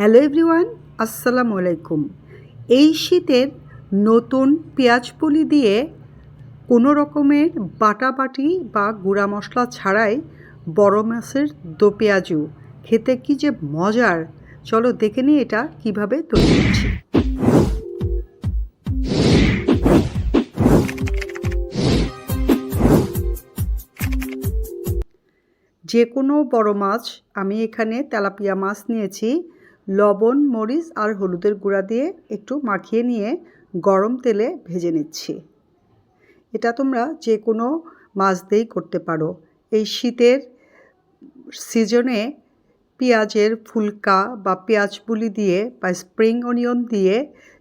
Hello everyone, আসসালামু আলাইকুম। এই শীতের নতুন পেঁয়াজ পুলি দিয়ে কোনো রকমের বাটাবাটি বা গুঁড়া মশলা ছাড়াই বড় মাছের দো পেঁয়াজু। খেতে কি যে মজার! চলো দেখে নিই এটা কীভাবে তৈরি করছি যে কোনো বড় মাছ আমি এখানে তেলাপিয়া মাছ নিয়েছি। লবণ, মরিচ আর হলুদের গুঁড়া দিয়ে একটু মাখিয়ে নিয়ে গরম তেলে ভেজে নিচ্ছি। এটা তোমরা যে কোনো মাছ দিয়েই করতে পারো। এই শীতের সিজনে পেঁয়াজের ফুলকা বা পেঁয়াজ পুলি দিয়ে বা স্প্রিং অনিয়ন দিয়ে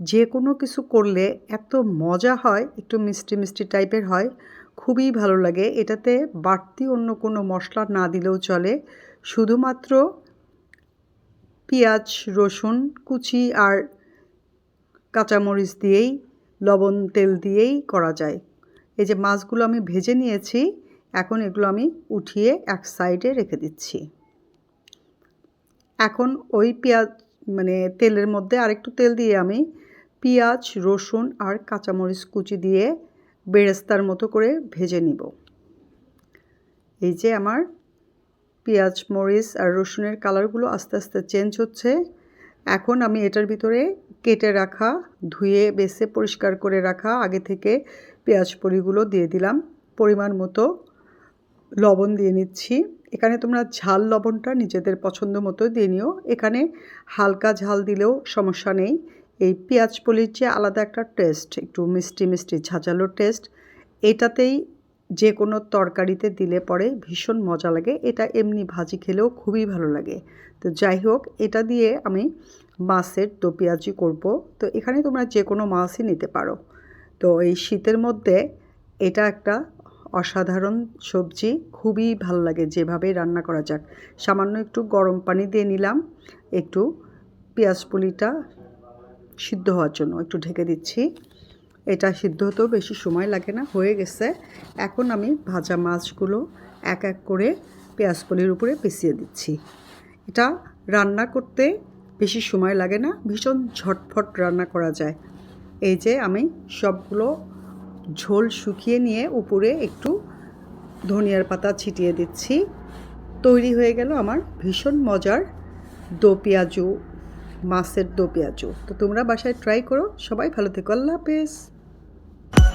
যে কোনো কিছু করলে এত মজা হয়, একটু মিষ্টি মিষ্টি টাইপের হয়, খুবই ভালো লাগে। এটাতে বাড়তি অন্য কোনো মশলা না দিলেও চলে। শুধুমাত্র পেঁয়াজ, রসুন, কুচি আর কাঁচামরিচ দিয়েই, লবণ, তেল দিয়েই করা যায়। এই যে মাছগুলো আমি ভেজে নিয়েছি, এখন এগুলো আমি উঠিয়ে এক সাইডে রেখে দিচ্ছি। এখন ওই পেঁয়াজ মানে তেলের মধ্যে আরেকটু তেল দিয়ে আমি পেঁয়াজ, রসুন আর কাঁচামরিচ কুচি দিয়ে বেরেস্তার মতো করে ভেজে নিব। এই যে আমার পেঁয়াজ, মরিচ আর রসুনের কালারগুলো আস্তে আস্তে চেঞ্জ হচ্ছে। এখন আমি এটার ভিতরে কেটে রাখা, ধুয়ে, বেছে, পরিষ্কার করে রাখা, আগে থেকে পেঁয়াজ পরিগুলো দিয়ে দিলাম। পরিমাণ মতো লবণ দিয়ে নিচ্ছি। এখানে তোমরা ঝাল লবণটা নিজেদের পছন্দ মতো দিয়ে নিও। এখানে হালকা ঝাল দিলেও সমস্যা নেই। এই পেঁয়াজ পলির যে আলাদা একটা টেস্ট, একটু মিষ্টি মিষ্টি ঝাঁঝালো টেস্ট, এটাতেই যে কোনো তরকারিতে দিলে পরে ভীষণ মজা লাগে। এটা এমনি ভাজি খেলেও খুবই ভালো লাগে। তো যাই হোক, এটা দিয়ে আমি মাছের দো পেঁয়াজি করব। তো এখানে তোমরা যে কোনো মাছই নিতে পারো। তো এই শীতের মধ্যে এটা একটা অসাধারণ সবজি, খুবই ভালো লাগে যেভাবে রান্না করা যাক। সামান্য একটু গরম পানি দিয়ে নিলাম। একটু পেঁয়াজ পুলিটা সিদ্ধ হওয়ার জন্য একটু ঢেকে দিচ্ছি। এটা সিদ্ধ হতেও বেশি সময় লাগে না, হয়ে গেছে। এখন আমি ভাজা মাছগুলো এক এক করে পেঁয়াজ পলির উপরে পিছিয়ে দিচ্ছি। এটা রান্না করতে বেশি সময় লাগে না, ভীষণ ঝটফট রান্না করা যায়। এই যে আমি সবগুলো ঝোল শুকিয়ে নিয়ে উপরে একটু ধনিয়ার পাতা ছিটিয়ে দিচ্ছি। তৈরি হয়ে গেল আমার ভীষণ মজার দো পেঁয়াজু, মাছের দো পেঁয়াজু। তো তোমরা বাসায় ট্রাই করো। সবাই ভালো থেকো। আল্লাহ হাফেজ।